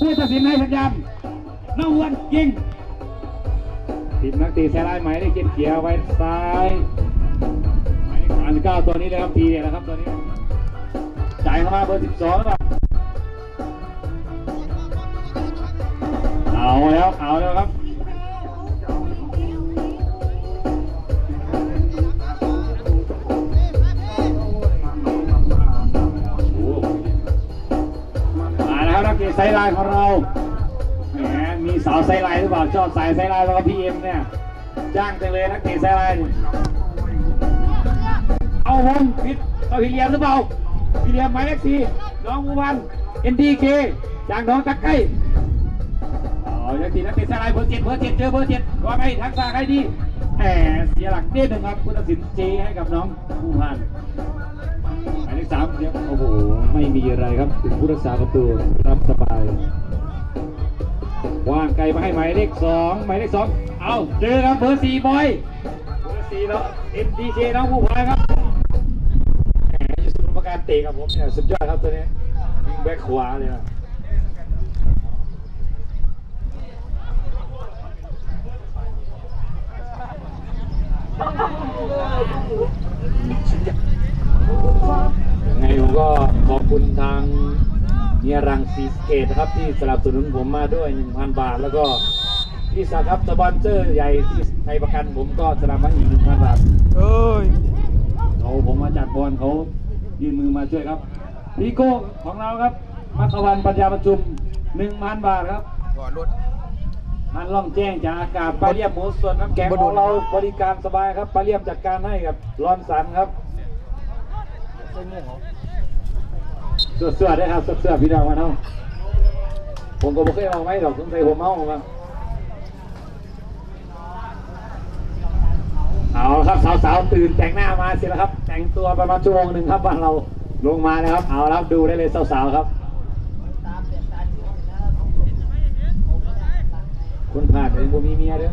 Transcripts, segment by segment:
ผู้ตัดสินให้สัญญาณน้องวันยิงทีมนักตีแซลายหมได้เก็บเขียวไว้ซ้ายหมายเลขสามสิบเก้าตัวนี้เลยครับทีเดียนะครับตัวนี้จ่ายเข้ามาเบอร์สิบสองครับเอาแล้วเอาแล้วครับ มาแล้วครับนักเตะไซไลน์ของเราแหมมีสาวไซไลน์หรือเปล่าชอบสายไซไลน์แล้วก็พีเอ็มเนี่ยจ้างจังเลยนักเตะไซไลน์เนี่ยเอาผมผิดเอาพี่เลียมหรือเปล่าพี่เลียมหมายเลขสี่น้องอูวันเอ็นดีเคจางน้องตะไคร้เอานักเตะนักเตะไซด์ไลเบอร์เจ็ดเบอร์เจ็ดเจอเบอร์เจ็ดก่อนไปทักษะใครดีแหมเสียหลักนิดหนึ่งครับผู้ตัดสินเจให้กับน้องอูวัน สามเนี่ยโอ้โหไม่มีอะไรครับถึงผู้รักษาประตูรับสบายวางไกลมาให้หมายเลขสองหมายเลขสองเอาเจอครับเบอร์สี่บอยเบอร์สี่แล้วเอ็นดีเจน้องผู้พายครับแหมอยู่สุนประการเตะครับผมเนี่ยสุดยอดครับตัวนี้ยิงแบ็คขวาเลยนะ ยังไงผมก็ขอบคุณทางเนียรังซีสเกตนะครับที่สนับสนุนผมมาด้วย 1,000 บาท แล้วก็ที่สาครับสปอนเซอร์ใหญ่ที่ไทยประกันผมก็สนับสนุนอีก1,000 บาทเอ้ยเขาผมมาจากบอลเขายื่นมือมาช่วยครับพี่โก้ของเราครับมัควันปัญญาประชุม 1,000 บาทครับก่อนรถมันล่องแจ้งจากอากาศปลาเลียมหมูส่วนน้ำแข็งขโดอนงเราบริการสบายครับปลาเลียมจัดการให้กับรอนสันครับเสื้อเสื้อได้ครับเสื้อเสื้อพี่น้องมาเนาะผมก็ไม่เคยเอาไว้หรอกสงสัยผมเอามาเอาครับสาวๆตื่นแต่งหน้ามาเสร็จแล้วครับ แต่งตัวประมาณชั่วโมงหนึ่งครับบ้านเราลงมาแล้วครับ เอาครับดูได้เลยสาวๆครับ คนผ่านเองบ่มีเมียเด้อ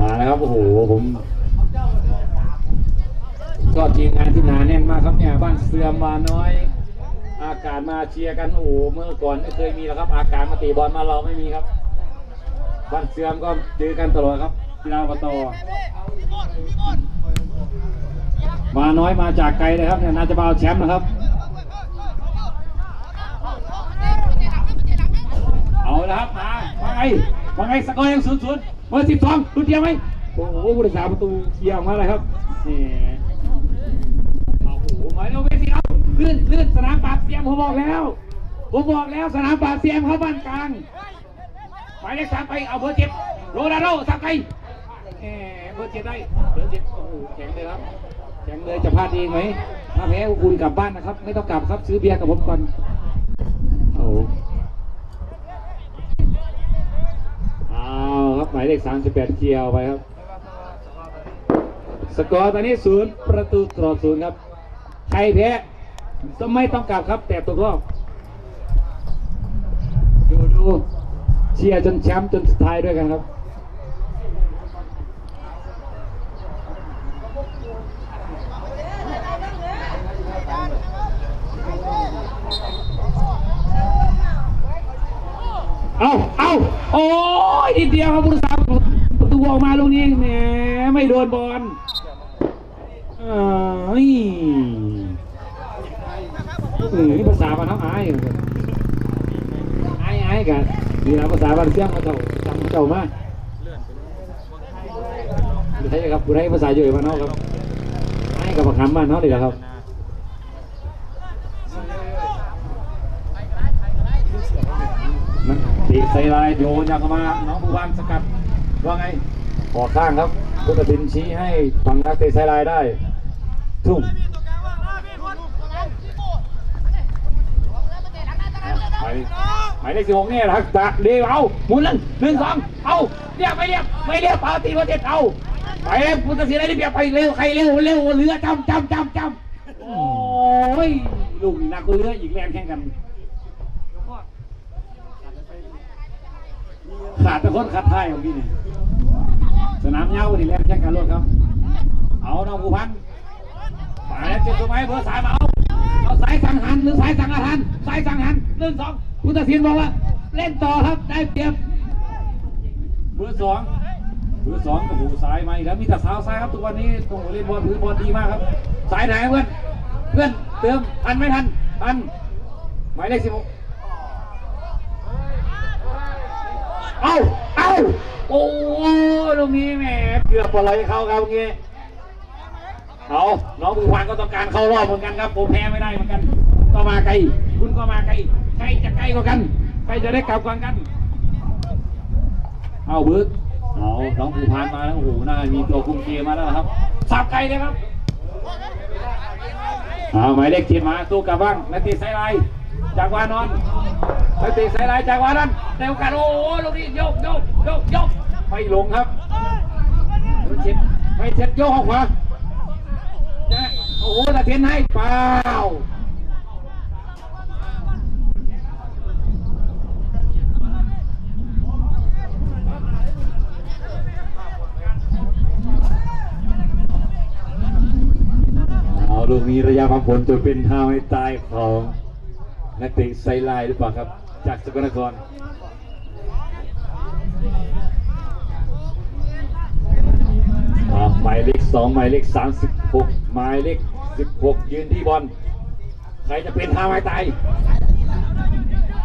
มาแล้วครับโอ้โหผมก็ทีมงานที่หนาแน่นมากครับเนี่ยบ้านเสื่อมบานน้อย อากาศมาเชียร์กันโอ้โหเมื่อก่อนไม่เคยมีแล้วครับ อากาศมาตีบอลมาเราไม่มีครับ บ้านเสื่อมก็เจอกันตลอดครับกีฬาปตมาน้อยมาจากไกลเลยครับเนี่ยน่าจะมาเอาแชมป์นะครับ เอาละครับมามาไงมาไงสกอร์ยังศูนย์ศูนย์ เบอร์สิบสองรุ่นเดียวไหมโอ้โหผู้รักษาประตูเคลียร์ออกมาเลยครับนี่โอ้โหหมายเลขเวทีเอาเลื่อนเลื่อนสนามปราบเสียมผมบอกแล้วผมบอกแล้วสนามปราบเสียมเขาบ้านกลางหมายเลขสามไปเอาเบอร์เจ็ดโรนัลโดสับไปเบอร์เจ็ดได้เบอร์เจ็ดโอ้โหแข็งเลยครับแข็งเลยจะพลาดเองไหมถ้าแพ้คุณกลับบ้านนะครับ ไม่ต้องกลับครับซื้อเบียร์กับผมก่อนโอ้โห เอาครับห มายเลข 38 เกียวไปครับ สกอร์ตอนนี้ศูนย์ประตูต่อศูนย์ครับ ใครแพ้ก็ไม่ต้องกลับครับ แต่ตกรอบดูดูเชียร์จนแชมป์จนสุดท้ายด้วยกันครับ เอาเอาโอ้ยนิดเดียวครับผู้รักษาประตูออกมาลูกนี้แหมไม่โดนบอลเอ้ยเอ้ยภาษาบ้านน้องอายอายอายกันนี่ละภาษาบ้านเสียงมาเจ้าจำเจ้ามาใช่ครับผู้ใดภาษาอยู่บ้านนอกครับอายกับประคำบ้านนอกเลยครับ นักเตะ ใส่ลายโยนยาวเข้ามาน้องผู้วานสกัดว่าไงออกข้างครับผู้ตัดสินชี้ให้ฝั่งนักเตะใส่ลายได้ ทุ่มหมายหมายเลขสิบหกเนี่ยนะครับตะเดียวเอาหมุนหนึ่งหนึ่งสองเอาเรียบไม่เรียบไม่เรียบเอาตีมาเจ็ดเอาไปเลยผู้ตัดสินอะไรเปรียบไปเร็วใครเร็วเร็วเรือจำจำจำจำโอ้ยลูกนี่นักเรืออีกแรงแข่งกัน ขาดต่คนขัดท้ายของพี่นี่สนามเย้านี่แล่นแข่งกันรถครับ เอาน้องผู้พันมาแล้วเจ็บตัวไหมเบอร์สามเอาเอาสายสังหันหรือสายสังอาหารสายสังหันหนึ่งสองผู้ตัดสินบอกว่าเล่นต่อครับได้เปรียบเบอร์สองเบอร์สองโอ้โหสายมาอีกแล้วมีแต่สาวซ้ายครับทุกวันนี้ตรงเล่นบอลถือบอลดีมากครับ สายไหนเพื่อนเพื่อนเติมทันไม่ทันทันหมายเลขสิบหก เอาเอาโอ้ตรงนี้แหมเกือบปล่อยเขาครับเมื่อกี้เอาน้องมือควานก็ต้องการเข้ารอบเหมือนกันครับผมแพ้ไม่ได้เหมือนกัน ก็มาไกล คุณก็มาไกล ใครจะใกล้กว่ากัน ใครจะได้กลับกว่ากัน เอาเบิร์ดเอาน้องผู้พานมาแล้วโอ้โหน่ามีตัวคุมเกมมาแล้วครับ สับไกลเลยครับเอาหมายเลขเจ็ดมาตู้กลับบ้างนาทีไซไลน์ จากวานอนนาทีไซไลน์จากวานั้นแต่โอกาสโอ้โหลูกนี้ยกยกยกยกไม่ลงครับไม่เช็ดไม่เช็ดโยกออกขวาโอ้โหตะเทียนให้เปล่าลูกนี้ระยะความผลจะเป็นท่าให้ตายของ นักเตะไซไลหรือเปล่าครับ จากสกลนครอ่าหมายเลขสองหมายเลขสามสิบหกหมายเลขสิบหกยืนที่บอลใครจะเป็นท่าไม้ตาย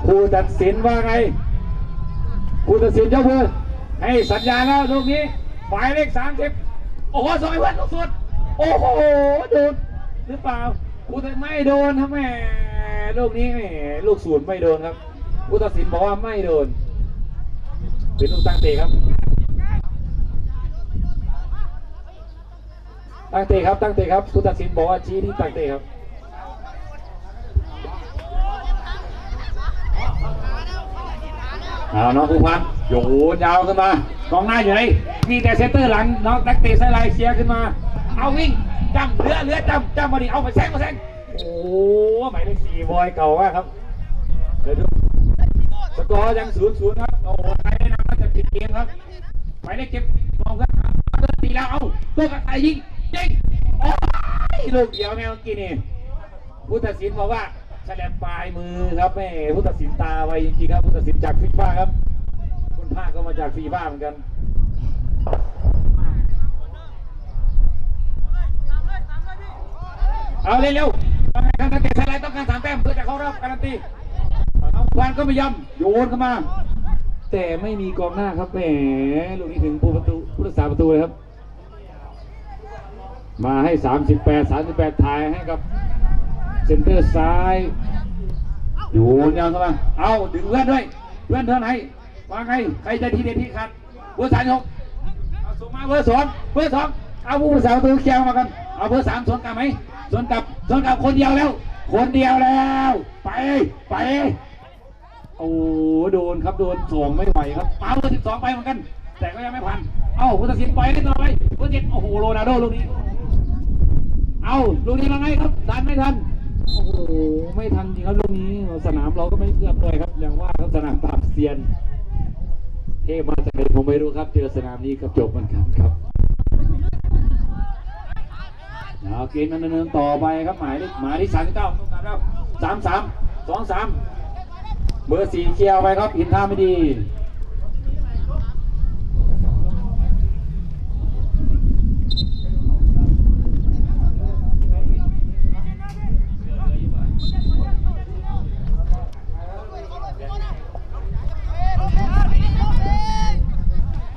ผู้ตัดสินว่าไงผู้ตัดสินยกมือให้สัญญาณแล้วลูกนี้ หมายเลขสามสิบโอ้โหสวยเพื่อนลูกสุด โอ้โหโดนหรือเปล่าผู้ตัดไม่โดนครับแม่ ลูกนี้แม่ลูกศูนย์ไม่โดนครับผู้ตัดสินบอกว่าไม่โดน เป็นลูกตั้งเตะครับ ตั้งเตะครับตั้งเตะครับผู้ตัดสินบอกว่าชี้ที่ตั้งเตะครับเอาน้องผู้พันโยนยาวขึ้นมากองหน้าอยู่ไหนมีแต่เซนเตอร์หลังน้องตักเตะไซไลน์เชียร์ขึ้นมา เอาวิ่งจำเหลือเหลือจำจำมาดิเอาไปแซงมาแซง โอ้หมายเลขสี่บอยเก่ามากครับเดี๋ยวดูสกอร์ยังศูนย์ศูนย์ครับโอ้โหใครแนะนำว่าจะปิดเกมครับหมายเลขเก็บมองครับเดินตีแล้วเอาตัวกระต่ายยิงยิงโอ้ยลูกเดียวแม่เมื่อกี้นี่ผู้ตัดสินบอกว่าแฉลบปลายมือครับแม่ผู้ตัดสินตาไวจริงๆครับผู้ตัดสินจากฟีฟ่าครับ คุณภาคก็มาจากฟีฟ่าเหมือนกันเอาเร็วๆ ต้องการนักเตะไทยไลน์ต้องการสามแต้มเพื่อจะเข้ารอบการันตีเอาพานก็ไม่ยอมโยนเข้ามา แต่ไม่มีกองหน้าครับแหมลูกนี้ถึงผู้ประตูผู้รักษาประตูเลยครับ มาให้ 38 38ถ่ายให้กับเซนเตอร์ซ้ายโยนยาวเข้ามาเอาดึงเพื่อนด้วย เพื่อนเท่าไหนว่าไงใครจะทีเด็ดที่ขัดเบอร์สามหกเอาส่งมาเบอร์สองเบอร์สองเอาผู้รักษาประตูเคลียมากันเอาเบอร์สามสวนกลับไหม สวนกับสวนกับคนเดียวแล้ว คนเดียวแล้ว ไปไป โอ้โดนครับโดนสองไม่ไหวครับปาเบอร์สิบสองไปเหมือนกัน แต่ก็ยังไม่พันเอ้าผู้ตัดสินปล่อยเล่นต่อไปเบอร์เจ็ดโอ้โหโรนัลโดลูกนี้ เอาลูกนี้มาไงครับทันไม่ทันโอ้โหไม่ทันจริงครับลูกนี้สนามเราก็ไม่เอื้อมเลยครับอย่างว่าครับสนามปราบเซียน เทพมาจากไหนผมไม่รู้ครับ เจอสนามนี้ก็จบเหมือนกันครับ เอาเกมมันดำเนินต่อไปครับหมายเลขหมายที่สามเก้าต้องการแล้วสามสามสองสามเบอร์สี่เคลียร์ไปครับเห็นท่าไม่ดี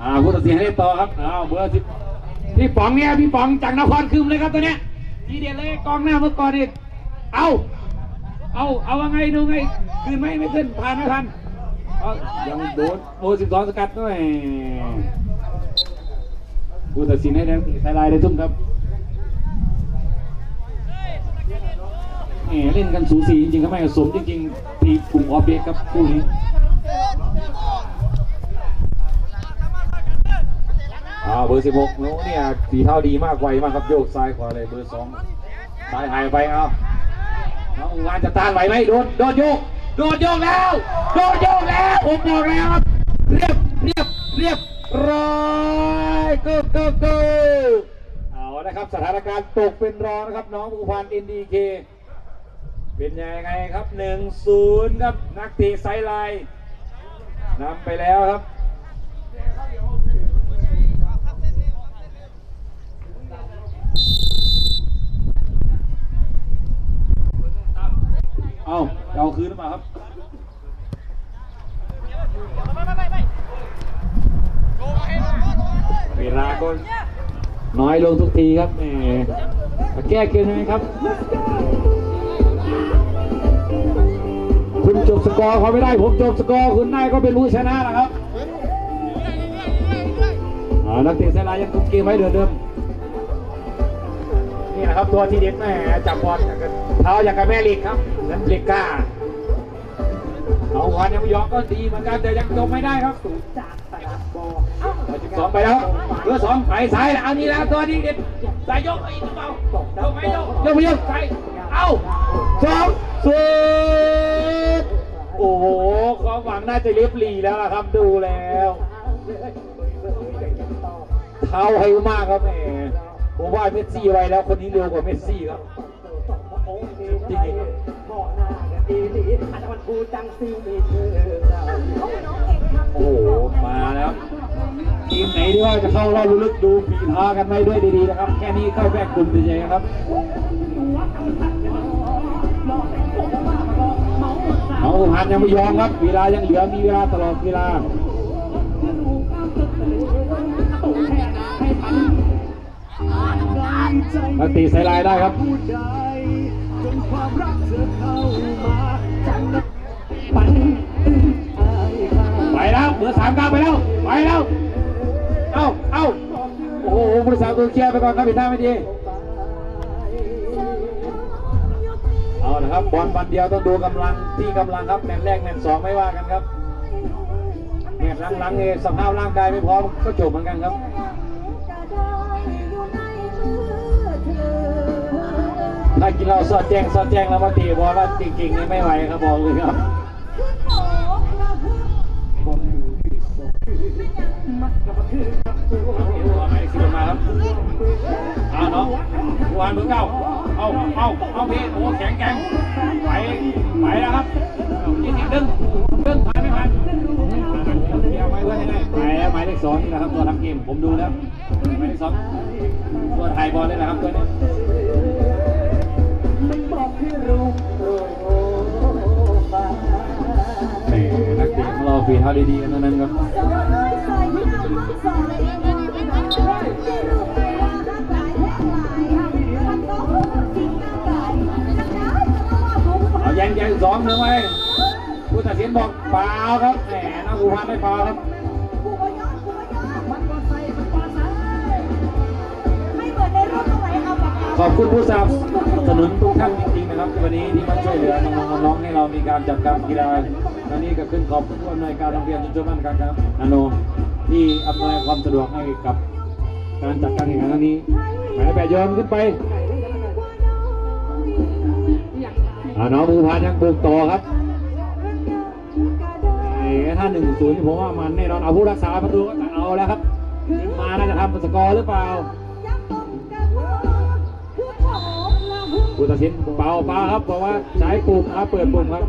อ่าผู้ตัดสินให้ต่อครับเอาเบอร์สิบ พี่ป๋องเนี่ยพี่ป๋องจากนครคืมเลยครับตัวเนี้ยทีเด็ดเลยกองหน้าเมื่อก่อนนี่เอาเอาเอาว่าไงดูไงคืนไหมไม่ขึ้นผ่านไม่ทันยังโดนโอ้สิบสองสกัดด้วยผู้ตัดสินให้แดงใส่ลายได้ทุ่มครับแหมเล่นกันสูสีจริงๆครับไม่สมจริงๆทีกลุ่มออฟเบสครับคู่นี้ อ่า เบอร์สิบหกโน้เนี่ยฝีเท้าดีมากไวมากครับโยกซ้ายขวาเลยเบอร์สองซ้ายหายไปเอาน้องงานจะต้านไหวไหมโดนโดนโยกโดนโยกแล้วโดนโยกแล้วผมบอกแล้วครับเรียบเรียบเรียบร้อยกูกูกูเอาละครับสถานการณ์ตกเป็นรองนะครับน้องภูพันธ์อินดีเคเป็นยังไงครับหนึ่งศูนย์ครับนักเตะไซด์ไลน์นำไปแล้วครับ เอาจะเอาคืนห รือเปล่าครับเวลาก็น้อยลงทุกทีครับแหมแก้เกมยังไงครับ คุณจบสกอร์เขาไม่ได้ผมจบสกอร์คุณได้ก็เป็นผู้ชนะแหละครับนักเตะไซลายังคุมเกมไว้เดิมเดิมนี่แหละครับตัวที่เด็ดแม่จับบอลอย่างกับเท้าอย่างกับแม่ลิกครับนั้นเหล็กกล้า เอาวันยังไม่ยอมก็ดีเหมือนกันแต่ยังจบไม่ได้ครับสองไปแล้วเบอร์สองไปซ้ายเอานี่แล้วตัวนี้เด็ดสายยกไอ้ตัวเบายกไม่ยกยกไม่ยกไปเอาสองสุดโอ้โหความหวังน่าจะเลียบหลีแล้วล่ะครับดูแล้วเท้าให้มากครับแหมผมว่าเมสซี่ไวแล้วคนนี้เร็วกว่าเมสซี่ครับจริงๆ โอ้โห มาแล้ว ทีมไหนที่ว่าจะเข้ารอบลึกดูฝีเท้ากันไว้ด้วยดีๆนะครับ แค่นี้เข้าแบกกลุ่มเฉยๆครับน้องสุพรรณยังไม่ยอมครับ เวลายังเหลือมีเวลาตลอดเวลามาตีใส่ลายได้ครับ เบอร์สามก้าวไปแล้ว ไปแล้ว เอ้าเอ้าโอ้โหผู้รักษาตัวเคลียร์ไปก่อนครับผิดท่าไม่ดี เอาละครับบอลบันเดียวต้องดูกำลังที่กำลังครับแมตช์แรกแมตช์สองไม่ว่ากันครับแมตช์หลังๆเนี่ยสภาพร่างกายไม่พร้อมก็จบเหมือนกันครับถ้ากินเราสอดแจ้งสอดแจ้งแล้วมาตีบอลว่าจริงๆนี่ไม่ไหวครับบอกเลยครับ เอาเลขสิมาครับเอาเนาะวานเบอร์เก้าเอาเอาเอาพี่โอ้แข็งแกร่งไปไปแล้วครับยี่สิบดึงดึงผ่านไม่ผ่านไม่เพื่อนยังไงไปแล้วหมายเลขสองนี่แหละครับตัวทำเกมผมดูแล้วหมายเลขสองตัวไทยบอลเลยนะครับตัวนี้ กเตะขาฝีดีๆนทั้งนั้นครับเอาแยังแยังสองหนึ่งไว้ผู้ตัดสินบอกเปล่าครับแหมนักบูพันไม่เปล่าครับขอบคุณผู้สนับสนุนทุกท่านจริงๆนะครับวันนี้ที่มาช่วยเหลือน้องๆให้เรามีการจัดการกีฬา วันนี้ก็ขึ้นขอบคุณผู้อำนวยการโรงเรียนชุมชนบ้านกลางครับนาโนที่อำนวยความสะดวกให้กับการจัดการแข่งขันครั้งนี้หมายเลขแปดโยนขึ้นไปอ่าน้องภูพานยังบุกต่อครับถ้าหนึ่งศูนย์ผมว่ามันแน่นอนเอาผู้รักษาประตูก็จะเอาแล้วครับมาน่าจะทำสกอร์หรือเปล่าผู้ตัดสินเป่าปลาครับบอกว่าใช้ปุ่มครับเปิดปุ่มครับ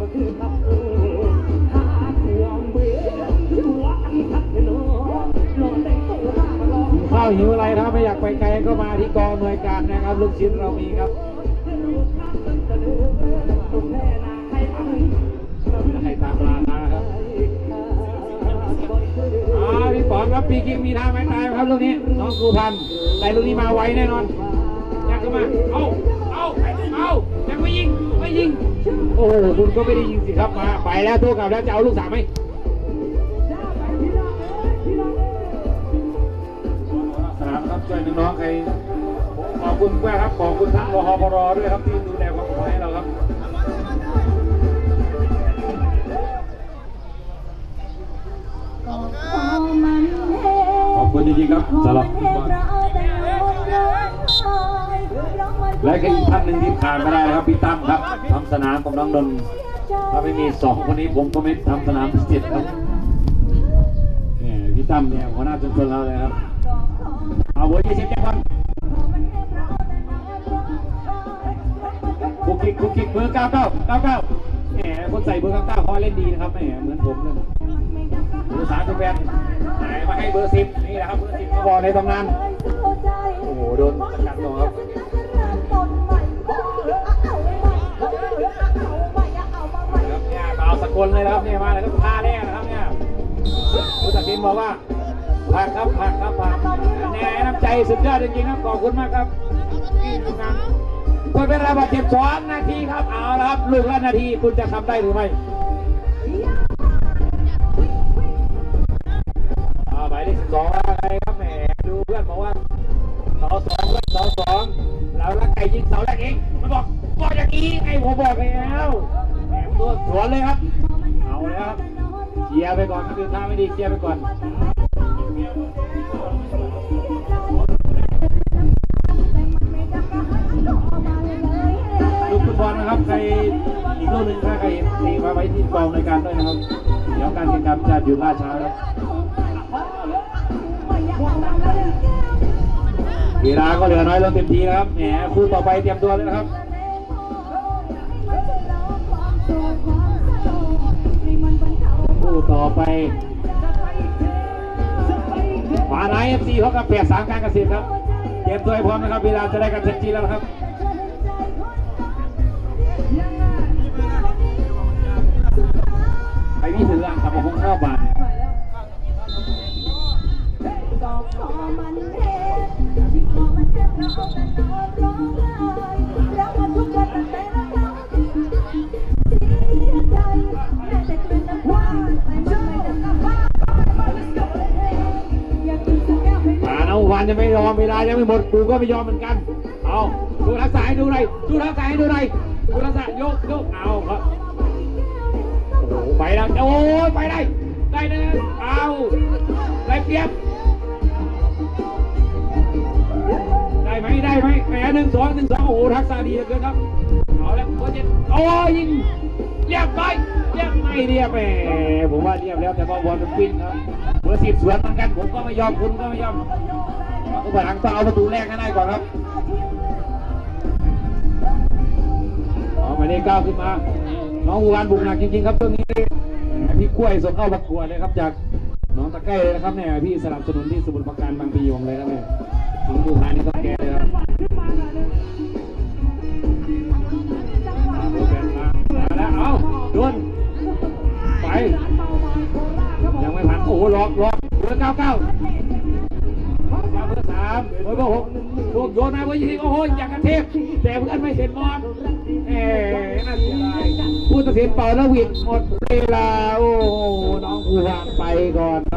หิวข้าวหิวอะไรถ้าไม่อยากไปไกลก็มาที่กองหน่วยการนะครับ ลูกชิ้นเรามีครับให้ตามราคาครับอ่าพี่ป๋องครับพี่กิงมีท่าไม้ตายไหมครับลูกนี้น้องกูพันธุ์แต่ลูกนี้มาไวแน่นอนยักเข้ามาเอาเอาเอายังไม่ยิงไม่ยิงโอ้โหคุณก็ไม่ได้ยิงสิครับมาไปแล้วตัวกลับแล้วจะเอาลูกสามไหม ช่วยน้องๆใครขอบคุณแม่ครับขอบคุณทั้งรหปรด้วยครับที่ดูแลความปลอดภัยให้เราครับขอบคุณจริงๆครับสำหรับฟุตบอลและก็อีกท่านหนึ่งที่ขาดไม่ได้นะครับพี่ตั้มครับทำสนามกับน้องนนถ้าไม่มีสองคนนี้ผมก็ไม่ทำสนามพิเศษครับเนี่ยพี่ตั้มเนี่ยหัวหน้าชุมชนเราเลยครับ เอาเบอยี่สิบเจ็ดคนคุกกิกคุกกิกเบอร์เก้าเก้าเก้าเก้าแหมคนใส่เบอร์เก้าเก้าเขาเล่นดีนะครับแหมเหมือนผมเลยเบอสามสิบแปดหายมาให้เบอร์สิบนี่แหละครับเบอร์สิบบอลในตำนานโอ้โหโดนสกัดตัวครับเอาสกุลเลยนะครับเนี่ยมาแล้วก็พาแรกนะครับเนี่ยผู้ตัดสินบอกว่า ผ่านครับผ่านครับผ่านแน่น้ำใจสุดยอดจริงๆครับขอบคุณมากครับที่ทำงานคนเป็นระบาดเจ็บสองนาทีครับเอาละครับลูกละนาทีคุณจะทำได้หรือไม่เอาหมายเลขสิบสองว่าไงครับแหมดูเพื่อนบอกว่าเสาสองเพื่อนเสาสองเราละไก่ยิงเสาแรกเองมันบอกบอกอย่างนี้ไงผมบอกแล้วแหมตัวสวนเลยครับเอาแล้วครับเคลียร์ไปก่อนครับดูท่าไม่ดีเคลียร์ไปก่อน ลูกฟุตบอลนะครับใครอีกลูกหนึ่งถ้าใครเห็นตีมาไว้ที่กองในการด้วยนะครับ เดี๋ยวการแข่งขันจะหยุดล่าช้าครับเวลาก็เหลือน้อยลงเต็มทีนะครับแหมคู่ต่อไปเตรียมตัวเลยนะครับคู่ต่อไป ไนเอฟซีเขากับแปดสามการเกษตรครับเตรียมตัวให้พร้อมนะครับ เวลาจะได้กันเต็มทีแล้วครับไปพี่ถืออ่างขับผมาคงเข้าบ้านป่าเอาวั นยังไม่ยอมเวลายังไม่หมดกูก็ไม่ยอมเหมือนกัน เอาดูทักษะให้ดูหน่อยดูทักษะให้ดูหน่อยดูทักษะยกยกเอาครับโอ้ไปแล้วโอ้ยไปได้ได้นะเอาได้เปรียบได้ไหมได้ไหมแหมหนึ่งสองหนึ่งสองโอ้ทักษะดีเหลือเกินครับเอาแล้วโคจ็ดโอ้ยิงเรียบไปเรียบไม่เรียบแหมผมว่าเรียบแล้วแต่ว่าบอลมันปิ้นครับเบอร์สิบสวนเหมือนกันผมก็ไม่ยอมคุณก็ไม่ยอม ก็หลังต้องเอาประตูแรกให้ได้ก่อนครับเอาหมายเลขเก้าขึ้นมา น้องอูรานบุกหนักจริงๆครับเรื่องนี้พี่กล้วยส่งเข้าประกวดเลยครับ จากน้องตะไก้เลยนะครับเนี่ยพี่สนับสนุนที่สมุทรปราการบางปียงเลยครับเนี่ยถึงดูทานนี่ต้องแก้เลยครับมาแล้วเอาดวนไปยังไม่ผ่านโอ้โหล็อกล็อกเบอร์เก้าเก้าามโอ้ยบอร์หกโยนมาเบอร์ยี่สิบโอ้โหอย่างกระเทพแต่เพื่อนไม่เห็นมอนเอ๊น่าเสียดายผู้ตัดสินเป่าแล้วหวิดหมดเวลา โอ้โหน้องกูวางไปก่อนครับแม่